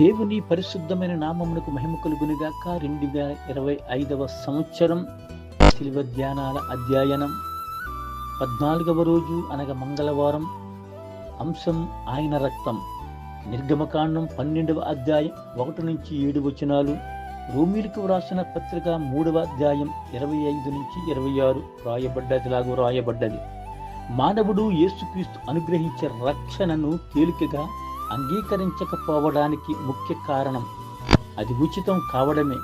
దేవుని పరిశుద్ధమైన నామమునకు మహిమ కలుగునిగాక. రెండు వేల ఇరవై ఐదవ సంవత్సరం శిల్వ ధ్యానాల అధ్యయనం. పద్నాలుగవ రోజు అనగా మంగళవారం. అంశం ఆయన రక్తం. నిర్గమకాండం పన్నెండవ అధ్యాయం ఒకటి నుంచి ఏడు వచనాలు. రోమిలకు వ్రాసిన పత్రిక మూడవ అధ్యాయం ఇరవై ఐదు నుంచి ఇరవై ఆరు రాయబడ్డదిలాగూ రాయబడ్డది. మానవుడు యేసుక్రీస్తు అనుగ్రహించే రక్షణను తేలికగా అంగీకరించకపోవడానికి ముఖ్య కారణం అది ఉచితం కావడమే.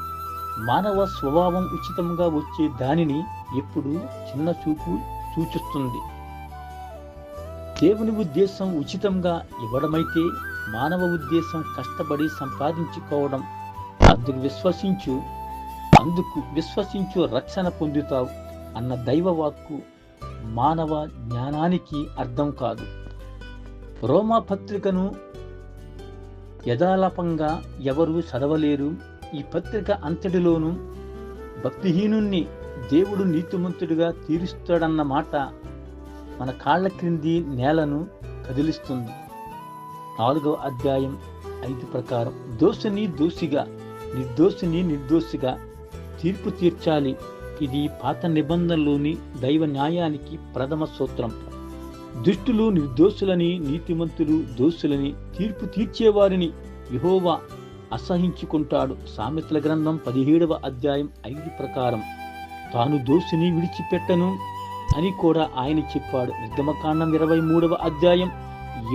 మానవ స్వభావం ఉచితంగా వచ్చే దానిని ఎప్పుడు చిన్న చూపు సూచిస్తుంది. దేవుని ఉద్దేశం ఉచితంగా ఇవ్వడమైతే మానవ ఉద్దేశం కష్టపడి సంపాదించుకోవడం. అందుకు విశ్వసించు అందుకు విశ్వసించు రక్షణ పొందుతావు అన్న దైవ వాక్కు మానవ జ్ఞానానికి అర్థం కాదు. రోమా పత్రికను యథాలాపంగా ఎవరు చదవలేరు. ఈ పత్రిక అంతటిలోనూ భక్తిహీనుణ్ణి దేవుడు నీతిమంతుడిగా తీరుస్తాడన్న మాట మన కాళ్ళ క్రింది నేలను కదిలిస్తుంది. నాలుగవ అధ్యాయం ఐదు ప్రకారం దోషిని దోషిగా నిర్దోషిని నిర్దోషిగా తీర్పు తీర్చాలి. ఇది పాత నిబంధనలోని దైవ న్యాయానికి ప్రథమ సూత్రం. దుష్టులు నిర్దోషులని నీతిమంతులు దోషులని తీర్పు తీర్చేవారిని యహోవా అసహించుకుంటాడు. సామెతల గ్రంథం పదిహేడవ అధ్యాయం ఐదు ప్రకారం. తాను దోషిని విడిచిపెట్టను అని కూడా ఆయన చెప్పాడు. నిర్గమకాండం ఇరవై మూడవ అధ్యాయం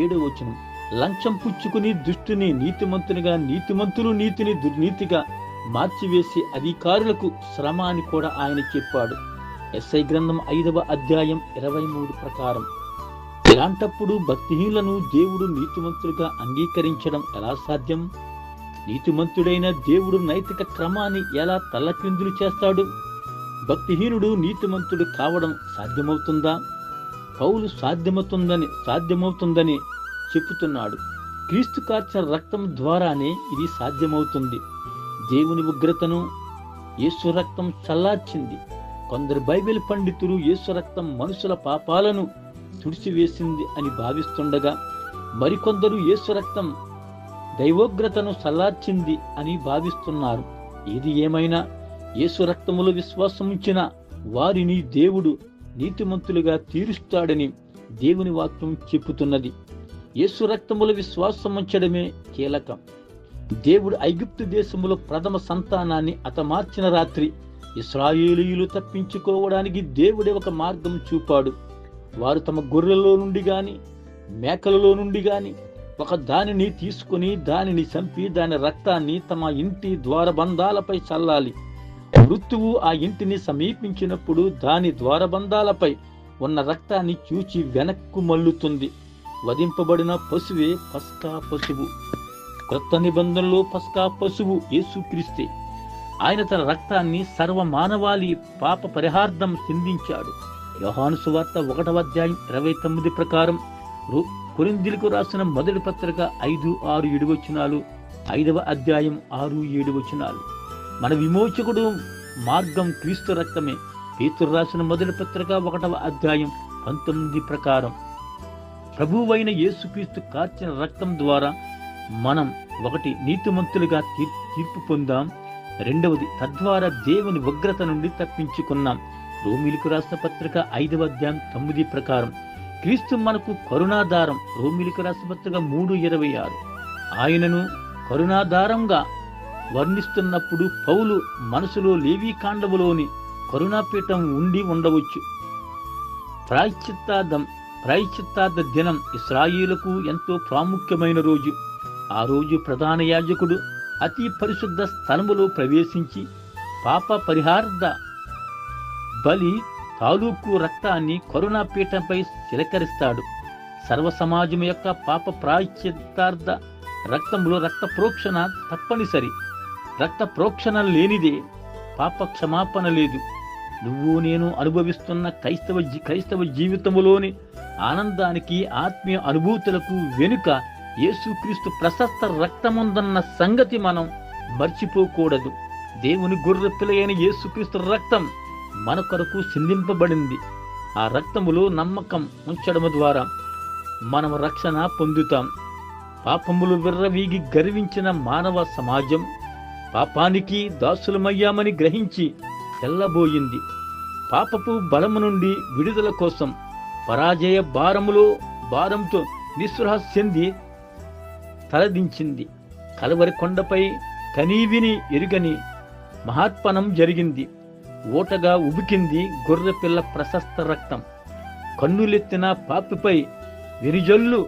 ఏడవ వచనం. లంచం పుచ్చుకుని దుష్టుని నీతిమంతునిగా నీతిమంతులు నీతిని దుర్నీతిగా మార్చివేసి అధికారులకు శ్రమ అని కూడా ఆయన చెప్పాడు. ఎస్ఐ గ్రంథం ఐదవ అధ్యాయం ఇరవై మూడు ప్రకారం. ఇలాంటప్పుడు భక్తిహీనులను దేవుడు నీతిమంతులుగా అంగీకరించడం ఎలా సాధ్యం? నీతిమంతుడైన దేవుడు నైతిక క్రమాన్ని ఎలా తల్లక్రిందులు చేస్తాడు? భక్తిహీనుడు నీతిమంతుడు కావడం సాధ్యమవుతుందా? పౌలు సాధ్యమవుతుందని సాధ్యమవుతుందని చెప్పుతున్నాడు. క్రీస్తు కార్చిన రక్తం ద్వారానే ఇది సాధ్యమవుతుంది. దేవుని ఉగ్రతను యేసు రక్తం చల్లార్చింది. కొందరు బైబిల్ పండితులు యేసు రక్తం మనుషుల పాపాలను తుడిచివేసింది అని భావిస్తుండగా మరికొందరు యేసు రక్తం దైవోగ్రతను సల్లార్చింది అని భావిస్తున్నారు. ఏది ఏమైనా యేసు రక్తములో విశ్వాసముంచిన వారిని దేవుడు నీతిమంతులుగా తీరుస్తాడని దేవుని వాక్యం చెప్పుతున్నది యేసు రక్తముల విశ్వాసముంచడమే కీలకం. దేవుడు ఐగుప్తు దేశములో ప్రథమ సంతానాన్ని అతమార్చిన రాత్రి ఇస్రాయేలీయులు తప్పించుకోవడానికి దేవుడే ఒక మార్గం చూపాడు. వారు తమ గొర్రెలలో నుండి గాని మేకలలో నుండి గాని ఒక దానిని తీసుకుని దానిని చంపి దాని రక్తాన్ని తమ ఇంటి ద్వారబంధాలపై చల్లాలి. మృత్యువు ఆ ఇంటిని సమీపించినప్పుడు దాని ద్వారబంధాలపై ఉన్న రక్తాన్ని చూచి వెనక్కు మల్లుతుంది వధింపబడిన పశువే పస్కా పశువు. క్రొత్త నిబంధనలో పస్కా పశువు యేసుక్రీస్తే. ఆయన తన రక్తాన్ని సర్వమానవాళి పాప పరిహార్థం చిందించాడు. యోహాను సువార్త ఒకటవ అధ్యాయం ఇరవై తొమ్మిది ప్రకారం కొరిందిలకు రాసిన మొదటి పత్రిక ఐదు ఆరు ఏడు వచనాలు ఐదవ అధ్యాయం ఆరు ఏడు వచనాలు. మన విమోచకుడు మార్గం క్రీస్తు రక్తమే. పేతురు రాసిన మొదటి పత్రిక ఒకటవ అధ్యాయం పంతొమ్మిది ప్రకారం. ప్రభువైన యేసుక్రీస్తు కార్చిన రక్తం ద్వారా మనం ఒకటి నీతిమంతులుగా తీర్పు పొందాం. రెండవది తద్వారా దేవుని ఉగ్రత నుండి తప్పించుకున్నాం. రోమిలకు రాసిన పత్రిక ఐదవ అధ్యాయం తొమ్మిది ప్రకారం క్రీస్తు మనకు కరుణాధారం రోమిలకు రాసిన పత్రిక మూడు ఇరవై ఆరు. ఆయనను కరుణాధారంగా వర్ణిస్తున్నప్పుడు పౌలు మనసులో లేవీ కాండములోని కరుణాపీఠం ఉండి ఉండవచ్చు. ప్రాయశ్చిత్తార్థం ప్రాయశ్చిత్తార్థ దినం ఇస్రాయిలకు ఎంతో ప్రాముఖ్యమైన రోజు. ఆ రోజు ప్రధాన యాజకుడు అతి పరిశుద్ధ స్థలములో ప్రవేశించి పాప పరిహార్థ బలి తాలూకు రక్తాన్ని కరుణాపీఠంపై చిలకరిస్తాడు. సర్వ సమాజం యొక్క పాప ప్రాయశ్చిత్తార్థ రక్తంలో రక్త ప్రోక్షణ తప్పనిసరి. రక్త ప్రోక్షణ లేనిదే పాప క్షమాపణ లేదు. నువ్వు నేను అనుభవిస్తున్న క్రైస్తవ క్రైస్తవ జీవితంలోని ఆనందానికి ఆత్మీయ అనుభూతులకు వెనుక యేసుక్రీస్తు ప్రశస్త రక్తముందన్న సంగతి మనం మర్చిపోకూడదు. దేవుని గుర్రెత్తులైన యేసుక్రీస్తు రక్తం మన కొరకు సిందింపబడింది. ఆ రక్తములో నమ్మకం ఉంచడము ద్వారా మనం రక్షణ పొందుతాం. పాపములు విర్రవీగి గర్వించిన మానవ సమాజం పాపానికి దాసులమయ్యామని గ్రహించి తెల్లబోయింది. పాపపు బలము నుండి విడుదల కోసం పరాజయ భారములో భారంతో నిస్పృహ చెంది తలదించింది. కలవరి కొండపై కనీవిని ఎరుగని మహాత్పనం జరిగింది. ఓటగా ఉబికింది గొర్రెపిల్ల ప్రశస్త రక్తం. కన్నులెత్తిన పాపిపై వినిజల్లు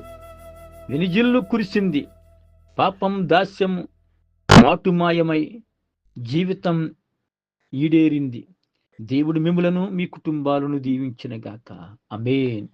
వినిజిల్లు కురిసింది. పాపం దాస్యం మాటుమాయమై జీవితం ఈడేరింది. దేవుడు మిములను మీ కుటుంబాలను దీవించినగాక అమేన్